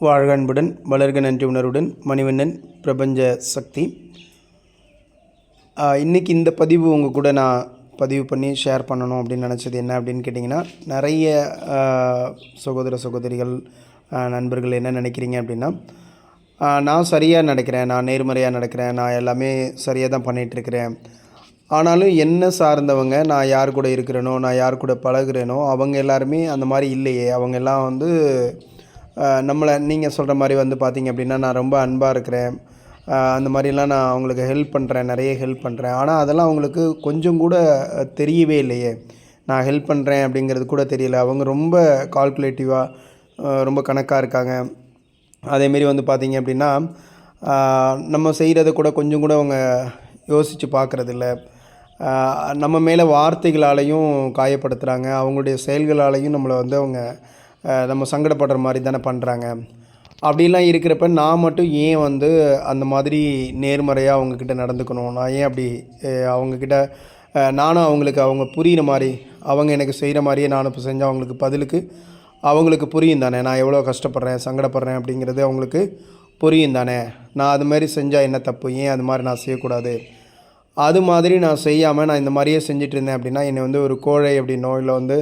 வாழ்க அன்புடன் வளர்க நன்றி உணர்வுடன் மணிவண்ணன் பிரபஞ்ச சக்தி. இன்றைக்கி இந்த பதிவு உங்கள் கூட நான் பதிவு பண்ணி ஷேர் பண்ணணும் அப்படின்னு நினச்சது என்ன அப்படின்னு கேட்டிங்கன்னா நிறைய சகோதர சகோதரிகள் நண்பர்கள் என்ன நினைக்கிறீங்க அப்படின்னா நான் சரியாக நடக்கிறேன் நான் நேர்மறையாக நடக்கிறேன் நான் எல்லாமே சரியாக தான் பண்ணிகிட்ருக்கிறேன் ஆனாலும் என்ன சார்ந்தவங்க நான் யார் கூட இருக்கிறேனோ நான் யார் கூட பழகுறேனோ அவங்க எல்லாருமே அந்த மாதிரி இல்லையே. அவங்க எல்லாம் வந்து நம்மளை நீங்கள் சொல்கிற மாதிரி வந்து பார்த்திங்க அப்படின்னா நான் ரொம்ப அன்பாக இருக்கிறேன். அந்த மாதிரிலாம் நான் அவங்களுக்கு ஹெல்ப் பண்ணுறேன் நிறைய ஹெல்ப் பண்ணுறேன் ஆனால் அதெல்லாம் அவங்களுக்கு கொஞ்சம் கூட தெரியவே இல்லையே. நான் ஹெல்ப் பண்ணுறேன் அப்படிங்கிறது கூட தெரியல. அவங்க ரொம்ப கால்குலேட்டிவாக ரொம்ப கணக்காக இருக்காங்க. அதேமாரி வந்து பார்த்திங்க அப்படின்னா நம்ம செய்கிறத கூட கொஞ்சம் கூட அவங்க யோசித்து பார்க்குறதில்ல நம்ம மேலே வார்த்தைகளாலையும் காயப்படுத்துகிறாங்க அவங்களுடைய செயல்களாலையும் நம்மளை வந்து அவங்க நம்ம சங்கடப்படுற மாதிரி தானே பண்ணுறாங்க அப்படிலாம் இருக்கிறப்ப நான் மட்டும் ஏன் வந்து அந்த மாதிரி நேர்மறையாக அவங்கக்கிட்ட நடந்துக்கணும்? நான் ஏன் அப்படி அவங்கக்கிட்ட நானும் அவங்களுக்கு அவங்க புரிகிற மாதிரி அவங்க எனக்கு செய்கிற மாதிரியே நானும் இப்போ செஞ்சால் அவங்களுக்கு பதிலுக்கு அவங்களுக்கு புரியும் தானே. நான் எவ்வளோ கஷ்டப்படுறேன் சங்கடப்படுறேன் அப்படிங்கிறது அவங்களுக்கு புரியும் தானே. நான் அது மாதிரி செஞ்சால் என்ன தப்பு? ஏன் அது மாதிரி நான் செய்யக்கூடாது? அது மாதிரி நான் செய்யாமல் நான் இந்த மாதிரியே செஞ்சுட்டு இருந்தேன் அப்படின்னா என்னை வந்து ஒரு கோழை அப்படின்னோ இல்லை வந்து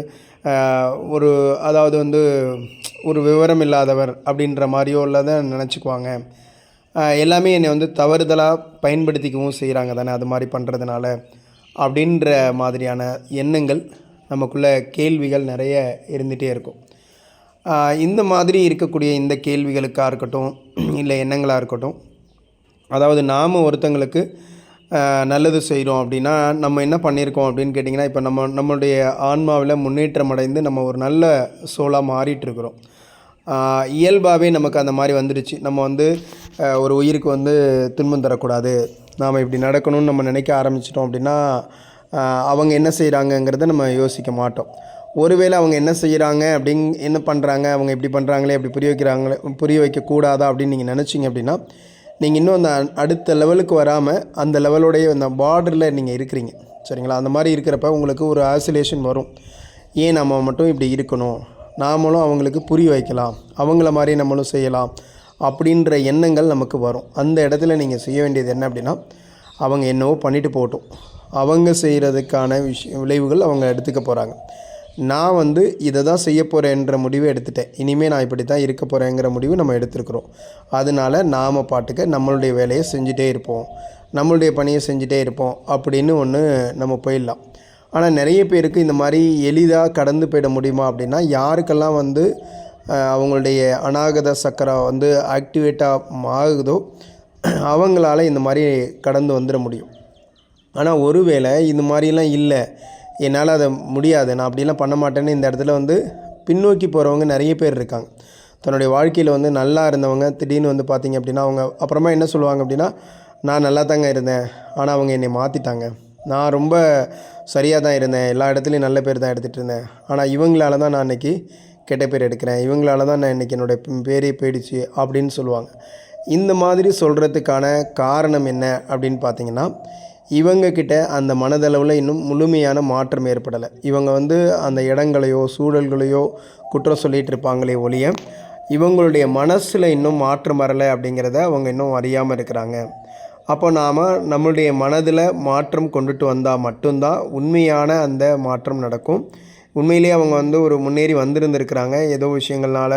ஒரு அதாவது வந்து ஒரு விவரம் இல்லாதவர் அப்படின்ற மாதிரியோ உள்ளதை நினச்சிக்குவாங்க. எல்லாமே என்னை வந்து தவறுதலாக பயன்படுத்திக்கவும் செய்கிறாங்க தானே அது மாதிரி பண்ணுறதுனால அப்படின்ற மாதிரியான எண்ணங்கள் நமக்குள்ள கேள்விகள் நிறைய இருந்துகிட்டே இருக்கும். இந்த மாதிரி இருக்கக்கூடிய இந்த கேள்விகளுக்காக இருக்கட்டும் இல்லை எண்ணங்களாக இருக்கட்டும் அதாவது நாம் ஒருத்தங்களுக்கு நல்லது செய்கிறோம் அப்படின்னா நம்ம என்ன பண்ணியிருக்கோம் அப்படின்னு கேட்டிங்கன்னா இப்போ நம்ம நம்மளுடைய ஆன்மாவில் முன்னேற்றம் அடைந்து நம்ம ஒரு நல்ல சோலாக மாறிட்டுருக்குறோம். இயல்பாகவே நமக்கு அந்த மாதிரி வந்துடுச்சு. நம்ம வந்து ஒரு உயிருக்கு வந்து துன்பம் தரக்கூடாது. நாம் இப்படி நடக்கணும்னு நம்ம நினைக்க ஆரம்பிச்சிட்டோம் அப்படின்னா அவங்க என்ன செய்கிறாங்கங்கிறத நம்ம யோசிக்க மாட்டோம். ஒருவேளை அவங்க என்ன செய்கிறாங்க அப்படிங் என்ன பண்ணுறாங்க அவங்க இப்படி பண்ணுறாங்களே இப்படி புரிய வைக்கிறாங்களே புரிய வைக்கக்கூடாதா அப்படின்னு நீங்கள் நினச்சிங்க அப்படின்னா நீங்கள் இன்னும் அந்த அடுத்த லெவலுக்கு வராமல் அந்த லெவலோடைய அந்த பார்டரில் நீங்கள் இருக்கிறீங்க. சரிங்களா? அந்த மாதிரி இருக்கிறப்ப உங்களுக்கு ஒரு ஆசிலேஷன் வரும். ஏன் நம்ம மட்டும் இப்படி இருக்கணும்? நாமளும் அவங்களுக்கு புரிய வைக்கலாம். அவங்கள மாதிரி நம்மளும் செய்யலாம். அப்படின்ற எண்ணங்கள் நமக்கு வரும். அந்த இடத்துல நீங்கள் செய்ய வேண்டியது என்ன அப்படின்னா அவங்க என்னவோ பண்ணிட்டு போகட்டும். அவங்க செய்கிறதுக்கான விஷய விளைவுகள் அவங்க எடுத்துக்க போகிறாங்க நான் வந்து இதை தான் செய்ய போகிறேன்ற முடிவை எடுத்துட்டேன். இனிமேல் நான் இப்படி தான் இருக்க போகிறேங்கிற முடிவு நம்ம எடுத்துருக்குறோம். அதனால நாம் பாட்டுக்கு நம்மளுடைய வேலையை செஞ்சுட்டே இருப்போம். நம்மளுடைய பணியை செஞ்சுட்டே இருப்போம் அப்படின்னு ஒன்று நம்ம போயிடலாம். ஆனால் நிறைய பேருக்கு இந்த மாதிரி எளிதாக கடந்து போயிட முடியுமா அப்படின்னா யாருக்கெல்லாம் வந்து அவங்களுடைய அநாகத சக்கரம் வந்து ஆக்டிவேட்டாக ஆகுதோ அவங்களால இந்த மாதிரி கடந்து வந்துட முடியும். ஆனால் ஒருவேளை இந்த மாதிரிலாம் இல்லை. என்னால் அதை முடியாது. நான் அப்படிலாம் பண்ண மாட்டேன்னு இந்த இடத்துல வந்து பின்னோக்கி போகிறவங்க நிறைய பேர் இருக்காங்க. தன்னுடைய வாழ்க்கையில் வந்து நல்லா இருந்தவங்க திடீர்னு வந்து பார்த்திங்க அப்படின்னா அவங்க அப்புறமா என்ன சொல்லுவாங்க அப்படின்னா நான் நல்லா தாங்க இருந்தேன். ஆனால் அவங்க என்னை மாற்றிட்டாங்க நான் ரொம்ப சரியாக தான் இருந்தேன். எல்லா இடத்துலையும் நல்ல பேர் தான் எடுத்துகிட்டு இருந்தேன். ஆனால் இவங்களால தான் நான் இன்றைக்கி கெட்ட பேர் எடுக்கிறேன். இவங்களால தான் நான் இன்றைக்கி என்னுடைய பேரே போயிடுச்சு அப்படின்னு சொல்லுவாங்க. இந்த மாதிரி சொல்கிறதுக்கான காரணம் என்ன அப்படின்னு பார்த்தீங்கன்னா இவங்க கிட்ட அந்த மனதளவில் இன்னும் முழுமையான மாற்றம் ஏற்படலை. இவங்க வந்து அந்த இடங்களையோ சூழல்களையோ குற்றம் சொல்லிகிட்டு இருப்பாங்களே ஒழிய இவங்களுடைய மனசில் இன்னும் மாற்றம் வரலை அப்படிங்கிறத அவங்க இன்னும் அறியாமல் இருக்கிறாங்க. அப்போ நாம் நம்மளுடைய மனதில் மாற்றம் கொண்டுட்டு வந்தால் மட்டும்தான் உண்மையான அந்த மாற்றம் நடக்கும். உண்மையிலேயே அவங்க வந்து ஒரு முன்னேறி வந்திருந்திருக்கிறாங்க. ஏதோ விஷயங்கள்னால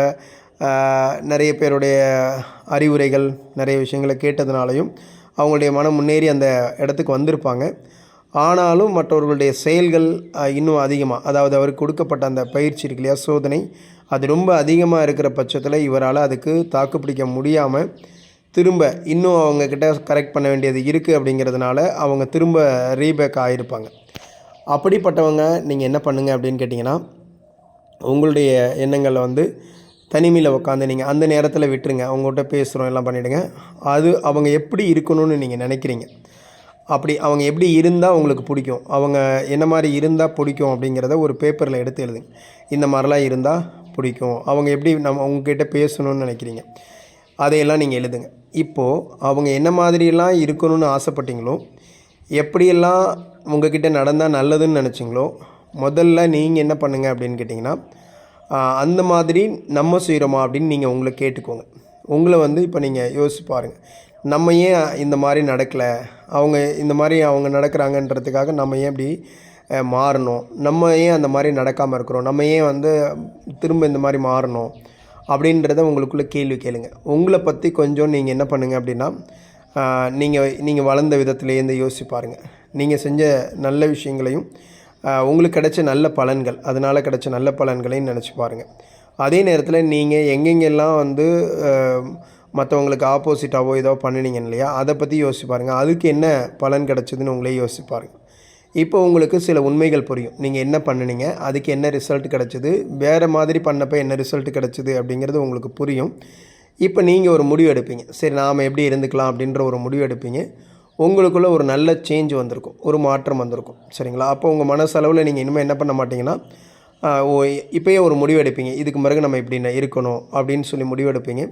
நிறைய பேருடைய அறிவுரைகள் நிறைய விஷயங்களை கேட்டதுனாலையும் அவங்களுடைய மனம் முன்னேறி அந்த இடத்துக்கு வந்திருப்பாங்க. ஆனாலும் மற்றவர்களுடைய செயல்கள் இன்னும் அதிகமாக அதாவது அவருக்கு கொடுக்கப்பட்ட அந்த பயிற்சி இருக்கு இல்லையா சோதனை அது ரொம்ப அதிகமாக இருக்கிற பட்சத்தில் இவரால் அதுக்கு தாக்குப்பிடிக்க முடியாமல் திரும்ப இன்னும் அவங்கக்கிட்ட கரெக்ட் பண்ண வேண்டியது இருக்குது அப்படிங்கிறதுனால அவங்க திரும்ப ரீபேக் ஆகிருப்பாங்க அப்படிப்பட்டவங்க நீங்கள் என்ன பண்ணுங்க அப்படின்னு கேட்டிங்கன்னா உங்களுடைய எண்ணங்களை வந்து தனிமையில் உட்காந்து நீங்கள் அந்த நேரத்தில் விட்டுருங்க. அவங்ககிட்ட பேசுகிறோம் எல்லாம் பண்ணிவிடுங்க அது அவங்க எப்படி இருக்கணும்னு நீங்கள் நினைக்கிறீங்க. அப்படி அவங்க எப்படி இருந்தால் உங்களுக்கு பிடிக்கும். அவங்க என்ன மாதிரி இருந்தால் பிடிக்கும் அப்படிங்கிறத ஒரு பேப்பரில் எடுத்து எழுதுங்க. இந்த மாதிரிலாம் இருந்தால் பிடிக்கும். அவங்க எப்படி நம்ம உங்ககிட்ட பேசணும்னு நினைக்கிறீங்க. அதையெல்லாம் நீங்கள் எழுதுங்க. இப்போது அவங்க என்ன மாதிரியெல்லாம் இருக்கணும்னு ஆசைப்பட்டீங்களோ எப்படியெல்லாம் உங்ககிட்ட நடந்தால் நல்லதுன்னு நினச்சிங்களோ முதல்ல நீங்கள் என்ன பண்ணுங்க அப்படின்னு கேட்டிங்கன்னா அந்த மாதிரி நம்ம செய்கிறோமா அப்படின்னு நீங்கள் உங்களை கேட்டுக்கோங்க. உங்களை வந்து இப்போ நீங்கள் யோசிச்சு பாருங்கள் நம்ம ஏன் இந்த மாதிரி நடக்கலை? அவங்க இந்த மாதிரி அவங்க நடக்கிறாங்கன்றதுக்காக நம்ம ஏன் இப்படி மாறணும்? நம்ம ஏன் அந்த மாதிரி நடக்காமல் இருக்கிறோம்? நம்ம ஏன் வந்து திரும்ப இந்த மாதிரி மாறணும்? அப்படின்றத உங்களுக்குள்ளே கேள்வி கேளுங்க. உங்களை பற்றி கொஞ்சம் நீங்கள் என்ன பண்ணுங்கள் அப்படின்னா நீங்கள் நீங்கள் வளர்ந்த விதத்துலேருந்து யோசிச்சு பாருங்கள் நீங்கள் செஞ்ச நல்ல விஷயங்களையும் உங்களுக்கு கிடைச்ச நல்ல பலன்கள் அதனால் கிடைச்ச நல்ல பலன்களையும் நினச்சி பாருங்கள் அதே நேரத்தில் நீங்கள் எங்கெங்கெல்லாம் வந்து மற்றவங்களுக்கு ஆப்போசிட்டாவோ ஏதோ பண்ணினீங்க இல்லையா அதை பற்றி யோசிச்சு பாருங்கள் அதுக்கு என்ன பலன் கிடச்சிதுன்னு உங்களே யோசிச்சு பாருங்கள் இப்போ உங்களுக்கு சில உண்மைகள் புரியும். நீங்கள் என்ன பண்ணுனீங்க அதுக்கு என்ன ரிசல்ட் கிடச்சிது வேறு மாதிரி பண்ணப்போ என்ன ரிசல்ட் கிடச்சிது அப்படிங்கிறது உங்களுக்கு புரியும். இப்போ நீங்கள் ஒரு முடிவு எடுப்பீங்க. சரி நாம் எப்படி இருந்துக்கலாம் அப்படின்ற ஒரு முடிவு எடுப்பீங்க. உங்களுக்குள்ளே ஒரு நல்ல சேஞ்ச் வந்திருக்கும். ஒரு மாற்றம் வந்திருக்கும். சரிங்களா? அப்போ உங்கள் மனசளவில் நீங்கள் இனிமேல் என்ன பண்ண மாட்டிங்கன்னா ஓ இப்போயே ஒரு முடிவு எடுப்பீங்க. இதுக்கு பிறகு நம்ம இப்படி இருக்கணும் அப்படின்னு சொல்லி முடிவு எடுப்பீங்க.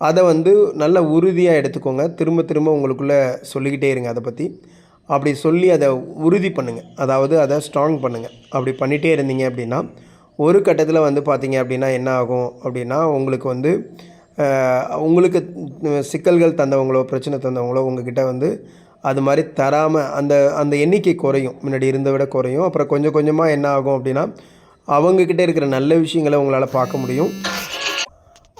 அதை வந்து நல்ல உறுதியாக எடுத்துக்கோங்க. திரும்ப திரும்ப உங்களுக்குள்ளே சொல்லிக்கிட்டே இருங்க அதை பற்றி அப்படி சொல்லி அதை உறுதி பண்ணுங்கள் அதாவது அதை ஸ்ட்ராங் பண்ணுங்கள் அப்படி பண்ணிகிட்டே இருந்தீங்க அப்படின்னா ஒரு கட்டத்தில் வந்து பார்த்தீங்க அப்படின்னா என்ன ஆகும் அப்படின்னா உங்களுக்கு வந்து உங்களுக்கு சிக்கல்கள் தந்தவங்களோ பிரச்சனை தந்தவங்களோ உங்ககிட்ட வந்து அது மாதிரி தராமல் அந்த அந்த எண்ணிக்கை குறையும். முன்னாடி இருந்த விட குறையும். அப்புறம் கொஞ்சம் கொஞ்சமாக என்ன ஆகும் அப்படின்னா அவங்கக்கிட்ட இருக்கிற நல்ல விஷயங்களை உங்களால் பார்க்க முடியும்.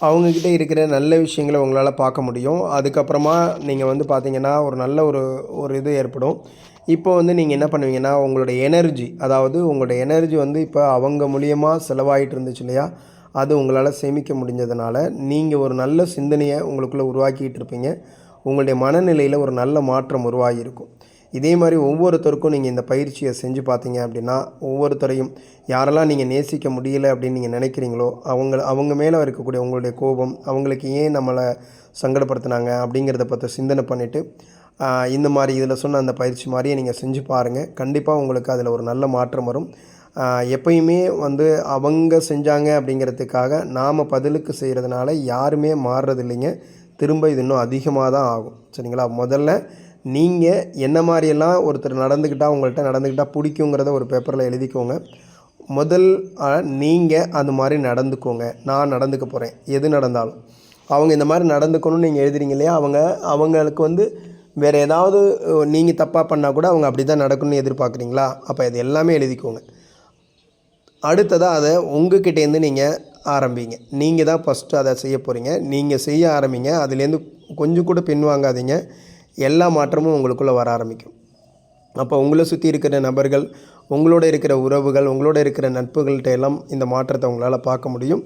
அவங்கக்கிட்ட இருக்கிற நல்ல விஷயங்களை உங்களால் பார்க்க முடியும். அதுக்கப்புறமா நீங்கள் வந்து பார்த்தீங்கன்னா ஒரு நல்ல ஒரு ஒரு இது ஏற்படும். இப்போ வந்து நீங்கள் என்ன பண்ணுவீங்கன்னா உங்களோட எனர்ஜி அதாவது உங்களோட எனர்ஜி வந்து இப்போ அவங்க மூலியமாக செலவாயிட்டு இருந்துச்சு இல்லையா? அது உங்களால் சேமிக்க முடிஞ்சதுனால நீங்கள் ஒரு நல்ல சிந்தனையை உங்களுக்குள்ளே உருவாக்கிட்டு இருப்பீங்க. உங்களுடைய மனநிலையில் ஒரு நல்ல மாற்றம் உருவாகியிருக்கும். இதே மாதிரி ஒவ்வொருத்தருக்கும் நீங்கள் இந்த பயிற்சியை செஞ்சு பார்த்தீங்க அப்படின்னா ஒவ்வொருத்தரையும் யாரெல்லாம் நீங்கள் நேசிக்க முடியல அப்படின்னு நீங்கள் நினைக்கிறீங்களோ அவங்க அவங்க மேலே இருக்கக்கூடிய உங்களுடைய கோபம் அவங்களுக்கு ஏன் நம்மளை சங்கடப்படுத்தினாங்க அப்படிங்கிறத பற்றி சிந்தனை பண்ணிவிட்டு இந்த மாதிரி இதில் சொன்ன அந்த பயிற்சி மாதிரியே நீங்கள் செஞ்சு பாருங்கள் கண்டிப்பாக உங்களுக்கு அதில் ஒரு நல்ல மாற்றம் வரும். எப்பயுமே வந்து அவங்க செஞ்சாங்க அப்படிங்கிறதுக்காக நாம் பதிலுக்கு செய்கிறதுனால யாருமே மாறுறது இல்லைங்க திரும்ப இது இன்னும் அதிகமாக தான் ஆகும். சரிங்களா? முதல்ல நீங்கள் என்ன மாதிரியெல்லாம் ஒருத்தர் நடந்துக்கிட்டால் உங்கள்கிட்ட நடந்துக்கிட்டால் பிடிக்குங்கிறத ஒரு பேப்பரில் எழுதிக்கோங்க. முதல் நீங்கள் அது மாதிரி நடந்துக்கோங்க. நான் நடந்துக்க போகிறேன் எது நடந்தாலும். அவங்க இந்த மாதிரி நடந்துக்கணும்னு நீங்கள் எழுதுறீங்க இல்லையா? அவங்க அவங்களுக்கு வந்து வேறு ஏதாவது நீங்கள் தப்பாக பண்ணால் கூட அவங்க அப்படி தான் நடக்கணும்னு எதிர்பார்க்குறீங்களா? அப்போ இது எல்லாமே எழுதிக்கோங்க. அடுத்ததாக அதை உங்ககிட்டேருந்து நீங்கள் ஆரம்பிங்க. நீங்கள் தான் ஃபஸ்ட்டு அதை செய்ய போகிறீங்க நீங்கள் செய்ய ஆரம்பிங்க. அதுலேருந்து கொஞ்சம் கூட பின்வாங்காதீங்க எல்லா மாற்றமும் உங்களுக்குள்ளே வர ஆரம்பிக்கும். அப்போ உங்களை சுற்றி இருக்கிற நபர்கள் உங்களோட இருக்கிற உறவுகள் உங்களோட இருக்கிற நட்புகள்கிட்ட எல்லாம் இந்த மாற்றத்தை உங்களால் பார்க்க முடியும்.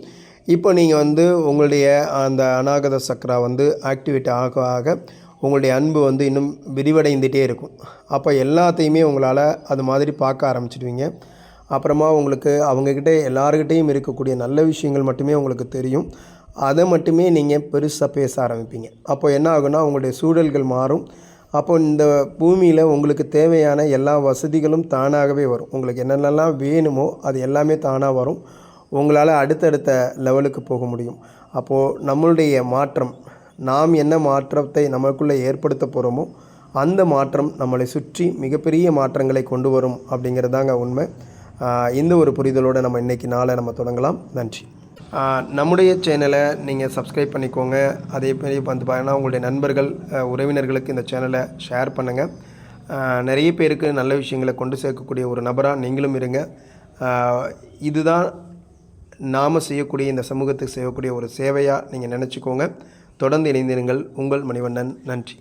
இப்போ நீங்கள் வந்து உங்களுடைய அந்த அநாகத சக்கரா வந்து ஆக்டிவேட் ஆக ஆக உங்களுடைய அன்பு வந்து இன்னும் விரிவடைந்துகிட்டே இருக்கும். அப்போ எல்லாத்தையுமே உங்களால் அது மாதிரி பார்க்க ஆரம்பிச்சிடுவீங்க. அப்புறமா உங்களுக்கு அவங்கக்கிட்ட எல்லாருக்கிட்டேயும் இருக்கக்கூடிய நல்ல விஷயங்கள் மட்டுமே உங்களுக்கு தெரியும். அதை மட்டுமே நீங்கள் பெருசாக பேச ஆரம்பிப்பீங்க. அப்போ என்ன ஆகுன்னா உங்களுடைய சூழல்கள் மாறும். அப்போ இந்த பூமியில் உங்களுக்கு தேவையான எல்லா வசதிகளும் தானாகவே வரும். உங்களுக்கு என்னென்னலாம் வேணுமோ அது எல்லாமே தானாக வரும். உங்களால் அடுத்தடுத்த லெவலுக்கு போக முடியும். அப்போது நம்மளுடைய மாற்றம் நாம் என்ன மாற்றத்தை நமக்குள்ளே ஏற்படுத்த போகிறோமோ அந்த மாற்றம் நம்மளை சுற்றி மிகப்பெரிய மாற்றங்களை கொண்டு வரும் அப்படிங்கிறதாங்க உண்மை. இந்த ஒரு புரிதலோடு நம்ம இன்றைக்கி நாளை நம்ம தொடங்கலாம். நன்றி. நம்முடைய சேனலை நீங்கள் சப்ஸ்கிரைப் பண்ணிக்கோங்க. அதே மாதிரி வந்து பார்த்தீங்கன்னா உங்களுடைய நண்பர்கள் உறவினர்களுக்கு இந்த சேனலை ஷேர் பண்ணுங்கள் நிறைய பேருக்கு நல்ல விஷயங்களை கொண்டு சேர்க்கக்கூடிய ஒரு நபராக நீங்களும் இருங்க. இதுதான் நாம் செய்யக்கூடிய இந்த சமூகத்துக்கு செய்யக்கூடிய ஒரு சேவையாக நீங்கள் நினச்சிக்கோங்க. தொடர்ந்து இணைந்திருங்கள். உங்கள் மணிவண்ணன். நன்றி.